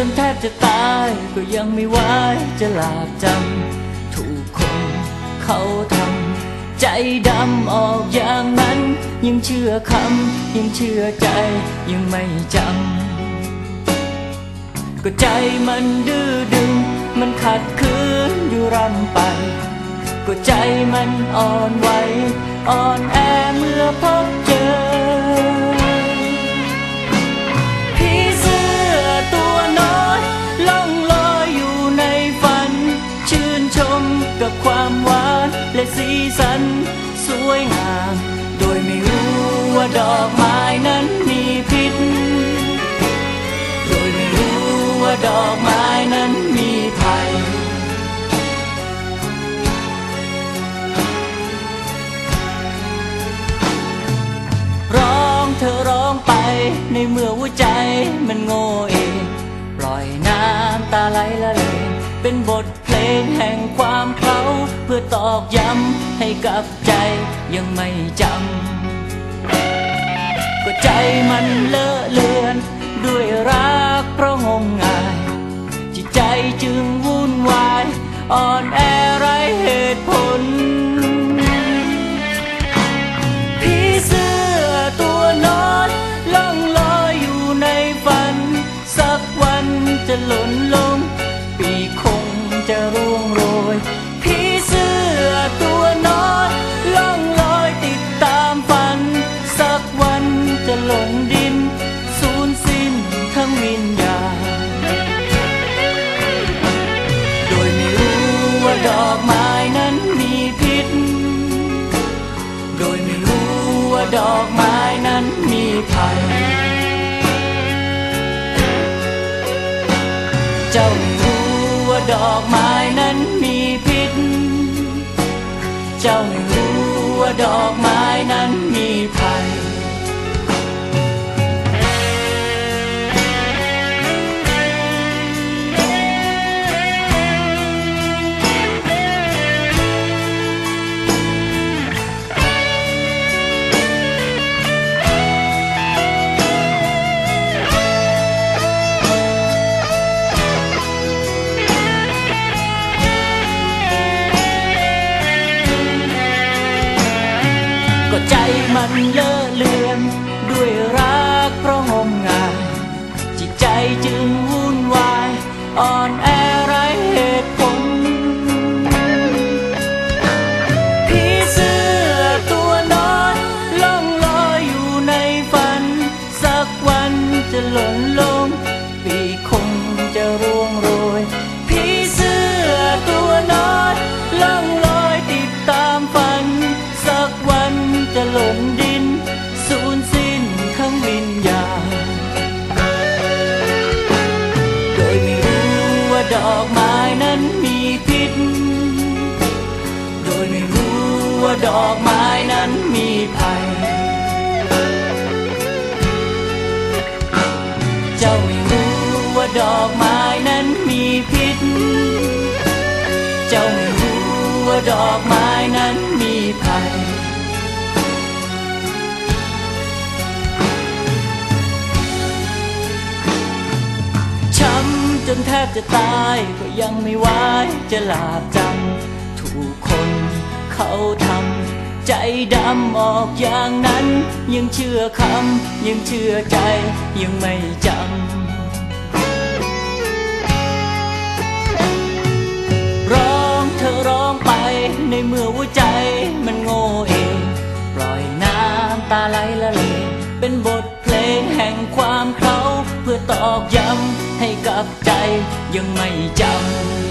จนแทบจะตาย ก็ยังไม่ไหวจะหลาบจำถูกคนเขาทำใจดำออกอย่างนั้น ยังเชื่อคำยังเชื่อใจยังไม่จำก็ใจมันดื้อดึง มันขัดขืนอยู่รำไป ก็ใจมันอ่อนไหวอ่อนแอ และสีสัน สวยงาม โดยไม่รู้ว่าดอกไม้นั้นมีพิษ โดยไม่รู้ว่าดอกไม้นั้นมีภัยร้องเธอร้องไปในเมื่อหัวใจมันโง่ อตอกย้ำให้กับใจยังไม่จำก็ใจมันเลอะเลือนด้วยรั ดอกไม้นั้นมีภัย เจ้ารู้ว่าดอกไม้นั้นมีพิษ เจ้าไม่รู้ว่าดอกไม้นั้นมีภัย มันเลอะเลือน ด้วยรักเพราะงมงาย จิตใจจึงวุ่นวายอ่อนแอ ว่าดอกไม้นั้นมีภัย เจ้าไม่รู้ว่าดอกไม้นั้นมีพิษ เจ้าไม่รู้ว่าดอกไม้นั้นมีภัย ช้ำจนแทบจะตายก็ยังไม่ไหวจะหลาบจำถูกคน เขาทำใจดำออกอย่างนั้น ยังเชื่อคำยังเชื่อใจยังไม่จำร้องเธอร้องไปในเมื่อหัวใจมันโง่เอง ปล่อยน้ำตาไหลละเลงเป็นบทเพลงแห่งความเขาเพื่อตอกย้ำให้กับใจยังไม่จำ